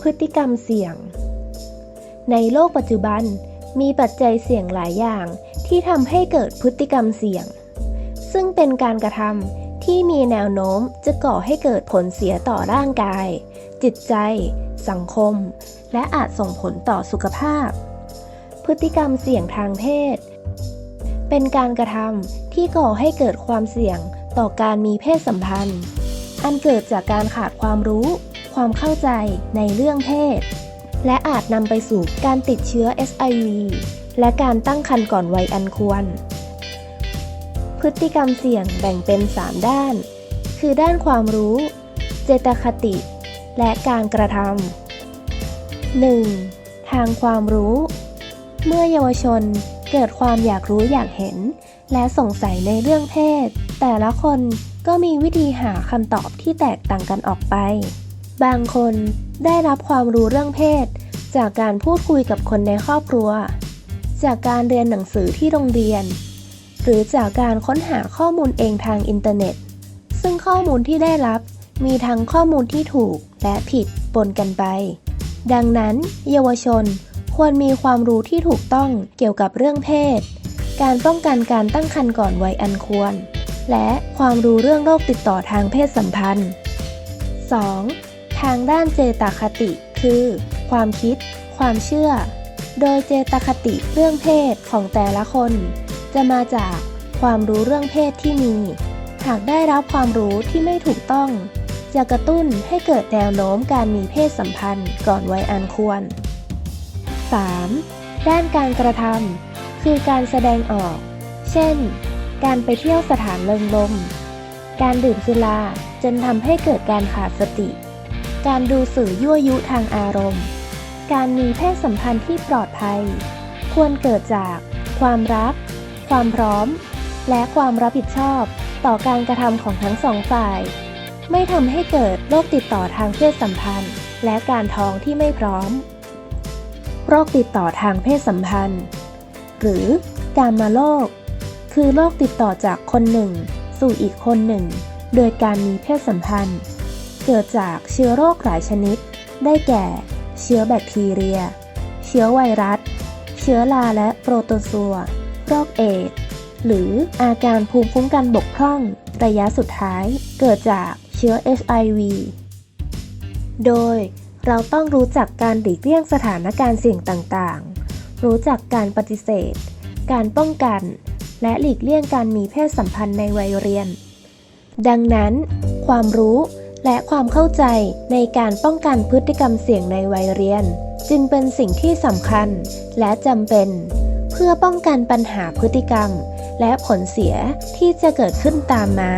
พฤติกรรมเสี่ยง ในโลกปัจจุบันมีปัจจัยเสี่ยงหลายอย่างที่ทำให้เกิดพฤติกรรมเสี่ยง ซึ่งเป็นการกระทำที่มีแนวโน้มจะก่อให้เกิดผลเสียต่อร่างกาย จิตใจ สังคม และอาจส่งผลต่อสุขภาพ พฤติกรรมเสี่ยงทางเพศ เป็นการกระทำที่ก่อให้เกิดความเสี่ยงต่อการมีเพศสัมพันธ์ อันเกิดจากการขาดความรู้ ความเข้าใจในเรื่องเพศ และอาจนำไปสู่การติดเชื้อ SIV และการตั้งครรภ์ก่อนวัยอันควร พฤติกรรมเสี่ยงแบ่งเป็น 3 ด้าน คือด้านความรู้ เจตคติ และการกระทำ 1. ทางความรู้ เมื่อเยาวชนเกิดความอยากรู้อยากเห็น และสงสัยในเรื่องเพศ แต่ละคนก็มีวิธีหาคำตอบที่แตกต่างกันออกไป บางคนได้รับความรู้เรื่องเพศ จากการพูดคุยกับคนในครอบครัว จากการเรียนหนังสือที่โรงเรียน หรือจากการค้นหาข้อมูลเองทางอินเทอร์เน็ต ซึ่งข้อมูลที่ได้รับมีทั้งข้อมูลที่ถูกและผิดปนกันไป ดังนั้น เยาวชนควรมีความรู้ที่ถูกต้องเกี่ยวกับเรื่องเพศ การป้องกันการตั้งครรภ์ก่อนวัยอันควร และความรู้เรื่องโรคติดต่อทางเพศสัมพันธ์ 2. ทางด้านเจตคติ คือ ความคิด ความเชื่อ โดยเจตคติเรื่องเพศของแต่ละคน จะมาจากความรู้เรื่องเพศที่มี หากได้รับความรู้ที่ไม่ถูกต้อง จะกระตุ้นให้เกิดแนวโน้มการมีเพศสัมพันธ์ก่อนวัยอันควร 3. ด้านการกระทำคือการแสดงออก เช่น การไปเที่ยวสถานเริงรมย์การดื่มสุราจนทำให้เกิดการขาดสติ การดูสื่อยั่วยุทางอารมณ์ การมีเพศสัมพันธ์ที่ปลอดภัย ควรเกิดจาก ความรัก ความพร้อม และความรับผิดชอบ ต่อการกระทำของทั้งสองฝ่าย ไม่ทำให้เกิดโรคติดต่อทางเพศสัมพันธ์ และการท้องที่ไม่พร้อม โรคติดต่อทางเพศสัมพันธ์ หรือการมาโรคคือโรคติดต่อจากคนหนึ่ง สู่อีกคนหนึ่ง โดยการมีเพศสัมพันธ์ เกิดจากเชื้อโรคหลายชนิด ได้แก่ เชื้อแบคทีเรีย เชื้อไวรัส เชื้อราและโปรโตซัว โรคเอดส์หรืออาการภูมิคุ้มกันบกพร่อง ระยะสุดท้าย เกิดจากเชื้อ HIV โดยเราต้องรู้จักการหลีกเลี่ยงสถานการณ์เสี่ยงต่างๆ รู้จักการปฏิเสธ การป้องกัน และหลีกเลี่ยงการมีเพศสัมพันธ์ในวัยเรียน ดังนั้น ความรู้ และความเข้าใจในการป้องกันพฤติกรรมเสี่ยงในวัยเรียน จึงเป็นสิ่งที่สำคัญและจำเป็น เพื่อป้องกันปัญหาพฤติกรรม และผลเสียที่จะเกิดขึ้นตามมา